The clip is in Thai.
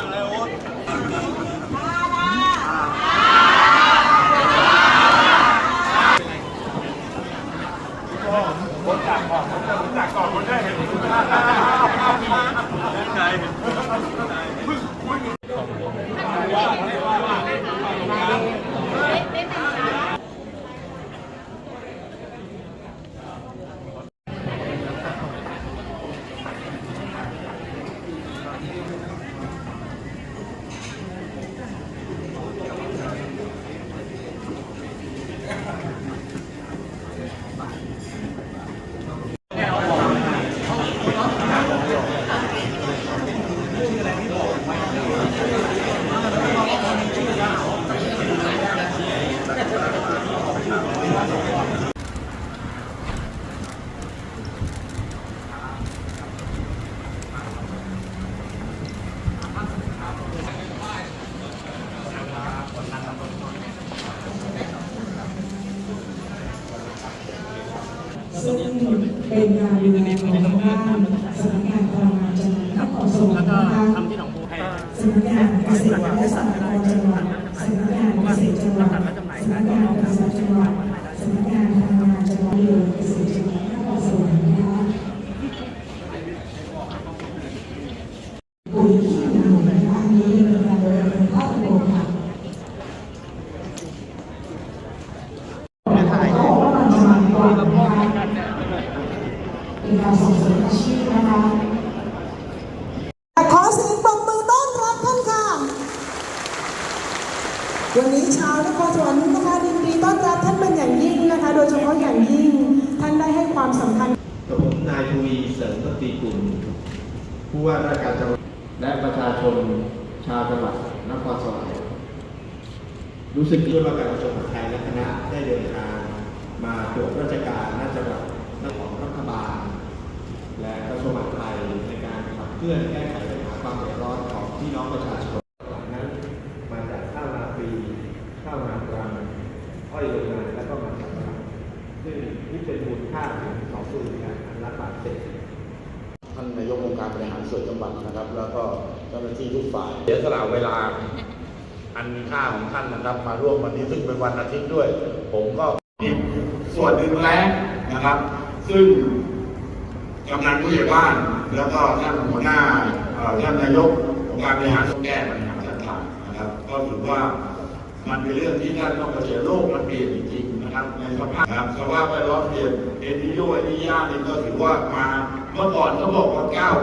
สียงบางนี้บางแล้วโอ๊ตคนจากก่อนคนจะรู้จักก่อนคนได้เห็นใช่ ซึ่งเป็นการดูแลของทางด้านสำนักงานพลังงานจังหวัดนครสวรรค์นะคะสำนักงานเกษตรและสหกรณ์จังหวัดสำนักงานเกษตรจังหวัดสำนักงานเกษตรจังหวัดสำนักงานพลังงานจังหวัดเกษตรจังหวัดนครสวรรค์นะคะปุ๋ยที่นำในครั้งนี้เป็นการดำเนินภาพรวมค่ะ ขอว่ามันจะมาก่อนนะคะเป็นการ ส่งเสริมอาชีพนะคะ ขอเสียงปรบมือต้อนรับท่านค่ะ วันนี้ชาวนครสวรรค์นะคะยินดีต้อนรับท่านเป็นอย่างยิ่งนะคะ โดยเฉพาะอย่างยิ่งท่านได้ให้ความสำคัญกับผมนายทวีเสริมสตรีกุลผู้ว่าราชการจังหวัดและประชาชนชาวจังหวัดนครสวรรค์รู้สึกที่ว่าการกระทรวงมหาดไทยและคณะได้เดินทางมาตรวจราชการณจังหวัดนครรัฐบาล เคลื่อนแก้ไขปัญหาความเดือดร้อนของพี่น้องประชาชนนั้น มาจากข้าวนาปีข้าวนาปรังอ้อยโรงงานและก็มันสำปะหลังซึ่งนี่เป็นมูลค่าของสองหมื่นล้านบาทเศษท่านนายกองค์การบริหารส่วนจังหวัดนะครับ แล้วก็เจ้าหน้าที่ทุกฝ่ายเสียสละเวลาอันมีค่าของท่านนะครับ มาร่วมวันนี้ซึ่งเป็นวันอาทิตย์ด้วย ผมก็อีกส่วนหนึ่งแล้วนะครับ ซึ่งกำนันผู้ใหญ่บ้าน แล้วก็ท่านหัวหน้าท่านนายกองค์การบริหารต้องแก้ปัญหาต่างๆนะครับ ก็ถือว่ามันเป็นเรื่องที่ท่านต้องเผชิญโลกมันเปลี่ยนจริงๆนะครับ ในสภาพครับสภาพแวดล้อมเปลี่ยนเอ็นดิโยเอ็นดิยานี่ก็ถือว่ามาเมื่อก่อนเขาบอกว่าเก้าว